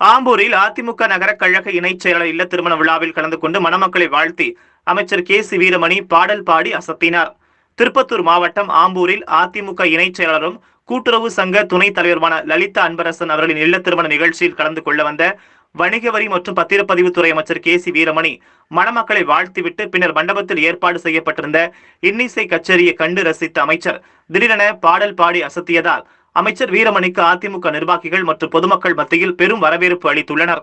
ஆம்பூரில் அதிமுக நகர கழக இணைச் செயலாளர் இல்ல திருமண விழாவில் கலந்து கொண்டு மணமக்களை வாழ்த்தி அமைச்சர் கே சி வீரமணி பாடல் பாடி அசத்தினார். திருப்பத்தூர் மாவட்டம் ஆம்பூரில் அதிமுக இணைச் செயலாளரும் கூட்டுறவு சங்க துணைத் தலைவருமான லலிதா அன்பரசன் அவர்களின் இல்ல திருமண நிகழ்ச்சியில் கலந்து கொள்ள வந்த வணிக வரி மற்றும் பத்திரப்பதிவுத்துறை அமைச்சர் கே சி வீரமணி மணமக்களை வாழ்த்திவிட்டு பின்னர் மண்டபத்தில் ஏற்பாடு செய்யப்பட்டிருந்த இன்னிசை கச்சேரியை கண்டு ரசித்த அமைச்சர் திடீரென பாடல் பாடி அசத்தியதால் அமைச்சர் வீரமணிக்கு அதிமுக நிர்வாகிகள் மற்றும் பொதுமக்கள் மத்தியில் பெரும் வரவேற்பு அளித்துள்ளனர்.